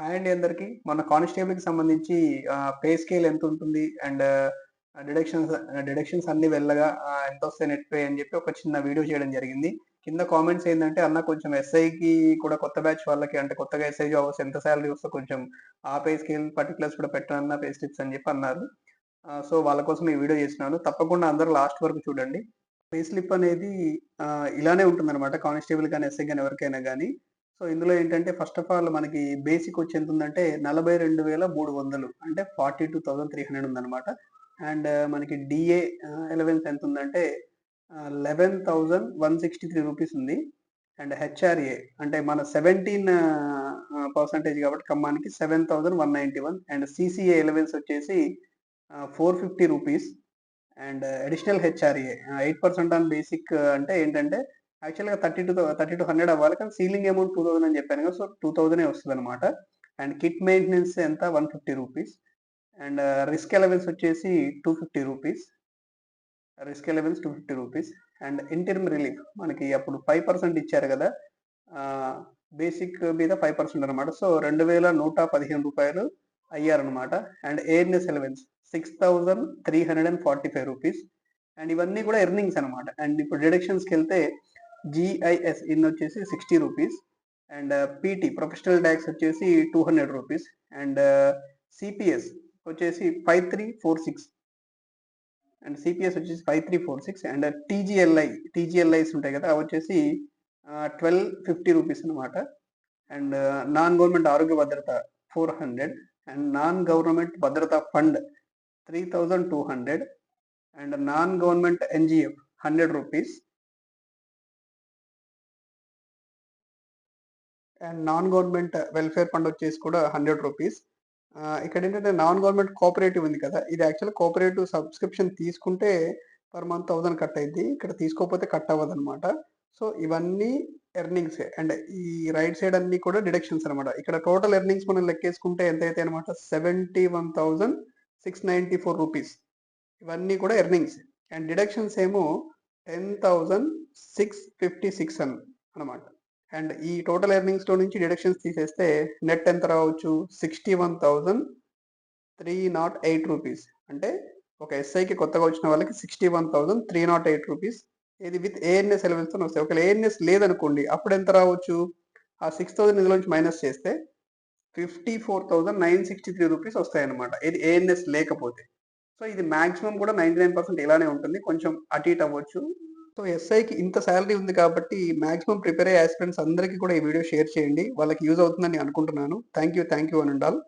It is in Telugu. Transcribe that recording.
హాయ్ అండి అందరికి. మన కానిస్టేబుల్కి సంబంధించి పే స్కేల్ ఎంత ఉంటుంది? అండ్ డిడక్షన్స్ డిడక్షన్స్ అన్ని వెళ్ళగా ఎంత వస్తాయి నెట్ పే అని చెప్పి ఒక చిన్న వీడియో చేయడం జరిగింది. కింద కామెంట్స్ ఏంటంటే అన్న కొంచెం ఎస్ఐకి కూడా కొత్త బ్యాచ్ వాళ్ళకి అంటే కొత్తగా ఎస్ఐ జాబ్స్ ఎంత శాలరీ వస్తే కొంచెం ఆ పే స్కేల్ పర్టికులర్స్ కూడా పెట్టనన్న పే స్లిప్స్ అని చెప్పి అన్నారు. సో వాళ్ళ కోసం ఈ వీడియో చేసినాను తప్పకుండా అందరూ లాస్ట్ వరకు చూడండి. పే స్లిప్ అనేది ఇలానే ఉంటుంది అనమాట కానిస్టేబుల్ కానీ ఎస్ఐ కానీ ఎవరికైనా కానీ. సో ఇందులో ఏంటంటే ఫస్ట్ ఆఫ్ ఆల్ మనకి బేసిక్ వచ్చి ఎంత ఉందంటే నలభై రెండు వేల మూడు వందలు అంటే forty two thousand three hundred ఉందన్నమాట అండ్ uh, మనకి డిఏ ఎలవెన్స్ ఎంత ఉందంటే eleven thousand one sixty three rupees ఉంది. అండ్ హెచ్ఆర్ఏ అంటే మన సెవెంటీన్ పర్సంటేజ్ uh, uh, కాబట్టి ఖమ్మానికి seven thousand one ninety one and CCA allowance వచ్చేసి four fifty rupees and additional HRA eight percent on basic అంటే ఏంటంటే యాక్చువల్గా thirty two thirty two hundred అవ్వాలి కానీ సీలింగ్ అమౌంట్ టూ థౌసండ్ అని చెప్పాను కదా సో టూ థౌసండ్ వస్తుంది అనమాట అండ్ కిట్ మెయింటెనెన్స్ ఎంత? One fifty rupees and risk allowance వచ్చేసి two fifty rupees risk allowance two fifty rupees and interim relief మనకి అప్పుడు ఫైవ్ పర్సెంట్ ఇచ్చారు కదా బేసిక్ మీద ఫైవ్ పర్సెంట్ అనమాట సో రెండు వేల నూట పదిహేను రూపాయలు అయ్యారనమాట and ANS allowance six thousand three hundred and forty five rupees and ఇవన్నీ కూడా ఎర్నింగ్స్ అనమాట అండ్ ఇప్పుడు డిడక్షన్స్కి వెళ్తే జిఐఎస్ ఇన్ వచ్చేసి sixty rupees and PT professional tax వచ్చేసి two hundred rupees and CPS వచ్చేసి five three four six and CPS వచ్చేసి five three four six and TGLI TGLIs ఉంటాయి కదా అవి వచ్చేసి ట్వెల్వ్ ఫిఫ్టీ రూపీస్ అనమాట అండ్ నాన్ గవర్నమెంట్ ఆరోగ్య భద్రత four hundred and non government భద్రతా fund three thousand two hundred and non government NGF hundred rupees and non government welfare fund వచ్చేసి కూడా హండ్రెడ్ రూపీస్. ఇక్కడ ఏంటంటే నాన్ గవర్నమెంట్ కోఆపరేటివ్ ఉంది కదా ఇది యాక్చువల్ కోఆపరేటివ్ సబ్స్క్రిప్షన్ తీసుకుంటే పర్ మంత్ థౌసండ్ కట్ అయింది ఇక్కడ తీసుకోకపోతే కట్ అవ్వదు అనమాట సో ఇవన్నీ ఎర్నింగ్స్ అండ్ ఈ రైట్ సైడ్ అన్ని కూడా డిడక్షన్స్ అనమాట ఇక్కడ టోటల్ ఎర్నింగ్స్ మనం లెక్కేసుకుంటే ఎంత అయితే అనమాట seventy one thousand six ninety four rupees. ఇవన్నీ కూడా ఎర్నింగ్స్ అండ్ డిడక్షన్స్ ఏమో ten thousand six fifty six అన్ అనమాట అండ్ ఈ టోటల్ ఎర్నింగ్స్లో నుంచి డిడక్షన్స్ తీసేస్తే నెట్ ఎంత రావచ్చు? Sixty one thousand three nought eight rupees అంటే ఒక ఎస్ఐకి కొత్తగా వచ్చిన వాళ్ళకి sixty one thousand three nought eight rupees ఇది విత్ ఏఎన్ఎస్ ఎలవెన్స్తో వస్తాయి. ఒకవేళ ఏఎన్ఎస్ లేదనుకోండి అప్పుడు ఎంత రావచ్చు? ఆ సిక్స్ థౌసండ్ ఇందులోంచి మైనస్ చేస్తే fifty four thousand nine sixty three rupees వస్తాయన్నమాట. ఇది ఏఎన్ఎస్ లేకపోతే. సో ఇది మాక్సిమం కూడా నైంటీ నైన్ పర్సెంట్ ఇలానే ఉంటుంది. కొంచెం అటు ఇటు అవ్వచ్చు. సో ఎస్ఐకి ఇంత శాలరీ ఉంది కాబట్టి మాక్సిమం ప్రిపేర్ అయ్యే ఆస్పిరెంట్స్ అందరికీ కూడా ఈ వీడియో షేర్ చేయండి. వాళ్ళకి యూజ్ అవుతుందని అనుకుంటున్నాను. థ్యాంక్ యూ థ్యాంక్ యూ అని ఉండాలి.